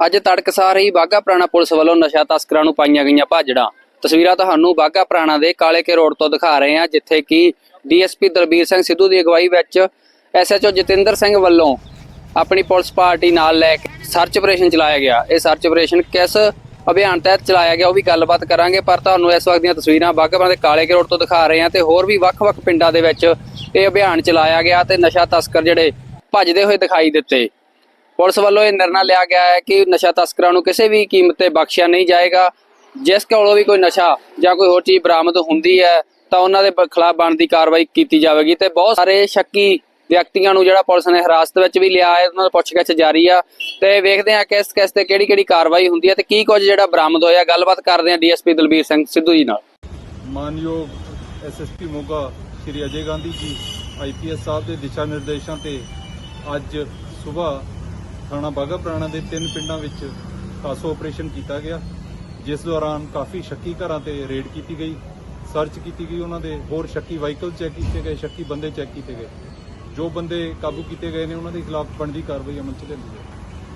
ਅੱਜ ਤੜਕਸਾਰ ਹੀ ਬਾਗਾ ਪੁਰਾਣਾ ਪੁਲਿਸ ਵੱਲੋਂ ਨਸ਼ਾ ਤਸਕਰਾਂ ਨੂੰ ਪਾਈਆਂ ਗਈਆਂ ਭਾਜੜਾਂ। ਤਸਵੀਰਾਂ ਤੁਹਾਨੂੰ ਬਾਗਾ ਪੁਰਾਣਾ ਦੇ ਕਾਲੇ ਕੇ ਰੋਡ ਤੋਂ ਦਿਖਾ ਰਹੇ ਹਾਂ, ਜਿੱਥੇ ਕਿ ਡੀਐਸਪੀ ਦਲਬੀਰ ਸਿੰਘ ਸਿੱਧੂ ਦੀ ਅਗਵਾਈ ਵਿੱਚ ਐਸਐਚਓ ਜਤਿੰਦਰ ਸਿੰਘ ਵੱਲੋਂ ਆਪਣੀ ਪੁਲਿਸ ਪਾਰਟੀ ਨਾਲ ਲੈ ਕੇ ਸਰਚ ਆਪਰੇਸ਼ਨ ਚਲਾਇਆ ਗਿਆ। ਇਹ ਸਰਚ ਆਪਰੇਸ਼ਨ ਕਿਸ ਅਭਿਆਨ ਤਹਿਤ ਚਲਾਇਆ ਗਿਆ ਉਹ ਵੀ ਗੱਲਬਾਤ ਕਰਾਂਗੇ, ਪਰ ਤੁਹਾਨੂੰ ਇਸ ਵਕਤ ਦੀਆਂ ਤਸਵੀਰਾਂ ਬਾਗਾ ਪੁਰਾਣਾ ਦੇ ਕਾਲੇ ਕੇ ਰੋਡ ਤੋਂ ਦਿਖਾ ਰਹੇ ਹਾਂ ਤੇ ਹੋਰ ਵੀ ਵੱਖ-ਵੱਖ ਪਿੰਡਾਂ ਦੇ ਵਿੱਚ ਇਹ ਅਭਿਆਨ ਚਲਾਇਆ ਗਿਆ ਤੇ ਨਸ਼ਾ ਤਸਕਰ ਜਿਹੜੇ ਭੱਜਦੇ ਹੋਏ ਦਿਖਾਈ ਦਿੱਤੇ। ਪੁਲਿਸ ਵੱਲੋਂ ਇਹ ਨਿਰਣਾ ਲਿਆ ਗਿਆ ਹੈ ਕਿ ਨਸ਼ਾ ਤਸਕਰਾਂ ਨੂੰ ਕਿਸੇ ਵੀ ਕੀਮਤ ਤੇ ਬਖਸ਼ਿਆ ਨਹੀਂ ਜਾਏਗਾ। ਜਿਸ ਕੋਲੋਂ ਵੀ ਕੋਈ ਨਸ਼ਾ ਜਾਂ ਕੋਈ ਹੋਰ ਚੀਜ਼ ਬਰਾਮਦ ਹੁੰਦੀ ਹੈ, ਤਾਂ ਉਹਨਾਂ ਦੇ ਖਿਲਾਫ ਬਣਦੀ ਕਾਰਵਾਈ ਕੀਤੀ ਜਾਵੇਗੀ ਤੇ ਬਹੁਤ ਸਾਰੇ ਸ਼ੱਕੀ ਵਿਅਕਤੀਆਂ ਨੂੰ ਜਿਹੜਾ ਪੁਲਿਸ ਨੇ ਹਿਰਾਸਤ ਵਿੱਚ ਵੀ ਲਿਆ ਹੈ, ਉਹਨਾਂ ਨੂੰ ਪੁੱਛਗਿੱਛ ਜਾਰੀ ਆ ਤੇ ਵੇਖਦੇ ਆ ਕਿਸ ਕਿਸ ਤੇ ਕਿਹੜੀ ਕਿਹੜੀ ਕਾਰਵਾਈ ਹੁੰਦੀ ਹੈ ਤੇ ਕੀ ਕੁਝ ਜਿਹੜਾ ਬਰਾਮਦ ਹੋਇਆ। ਗੱਲਬਾਤ ਕਰਦੇ ਆ ਡੀਐਸਪੀ ਦਲਬੀਰ ਸਿੰਘ ਸਿੱਧੂ ਜੀ ਨਾਲ। ਮਾਨਯੋਗ ਐਸਐਸਪੀ ਮੋਗਾ ਸ਼੍ਰੀ ਅਜੇ ਗਾਂਧੀ ਜੀ ਆਈਪੀਐਸ ਸਾਹਿਬ ਦੇ ਦਿਸ਼ਾ ਨਿਰਦੇਸ਼ਾਂ ਤੇ ਅੱਜ ਸਵੇਰ ਥਾਣਾ ਬਾਗਾ ਪੁਰਾਣਾ ਦੇ ਤਿੰਨ ਪਿੰਡਾਂ ਵਿੱਚ ਖਾਸੋ ਆਪਰੇਸ਼ਨ ਕੀਤਾ ਗਿਆ। ਜਿਸ ਦੌਰਾਨ ਕਾਫੀ ਸ਼ੱਕੀ ਘਰਾਂ ਤੇ ਰੇਡ ਕੀਤੀ ਗਈ। ਸਰਚ ਕੀਤੀ ਗਈ, ਉਹਨਾਂ ਦੇ ਹੋਰ ਸ਼ੱਕੀ ਵਾਹੀਕਲ ਚੈੱਕ ਕੀਤੇ ਗਏ, ਸ਼ੱਕੀ ਬੰਦੇ ਚੈੱਕ ਕੀਤੇ ਗਏ। ਜੋ ਬੰਦੇ ਕਾਬੂ ਕੀਤੇ ਗਏ ਨੇ, ਉਹਨਾਂ ਦੇ ਖਿਲਾਫ ਬਣਦੀ ਕਾਰਵਾਈ ਅਮਲ ਚ ਲਿਆਂਦੀ ਗਈ